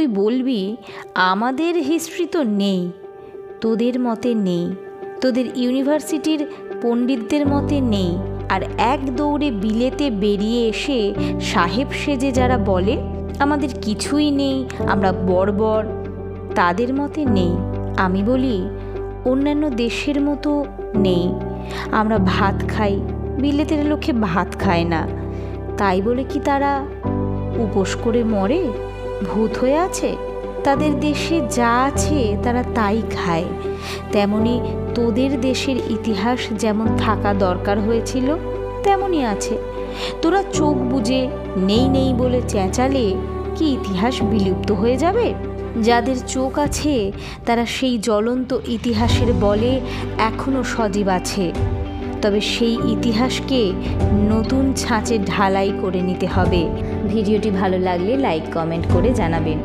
তুই বলবি, আমাদের হিস্ট্রি তো নেই, তোদের মতে নেই, তোদের ইউনিভার্সিটির পণ্ডিতদের মতে নেই, আর এক দৌড়ে বিলেতে বেরিয়ে এসে সাহেব সেজে যারা বলে, আমাদের কিছুই নেই, আমরা বর্বর, তাদের মতে নেই। আমি বলি, অন্যান্য দেশের মতো নেই, আমরা ভাত খাই, বিলেতের লোকে ভাত খায় না, তাই বলে কি তারা উপোস করে মরে? ভূত হয়ে আছে? তাদের দেশে যা আছে তারা তাই খায়। তেমনি তোদের দেশের ইতিহাস যেমন থাকা দরকার হয়েছিল তেমনই আছে। তোরা চোখ বুজে নেই নেই বলে চেঁচালে কি ইতিহাস বিলুপ্ত হয়ে যাবে? যাদের চোখ আছে, তারা সেই জ্বলন্ত ইতিহাসের বলে এখনও সজীব আছে। তবে সেই ইতিহাসকে নতুন ছাঁচে ঢালাই করে নিতে হবে। ভিডিওটি ভালো লাগলে লাইক, কমেন্ট করে জানাবেন।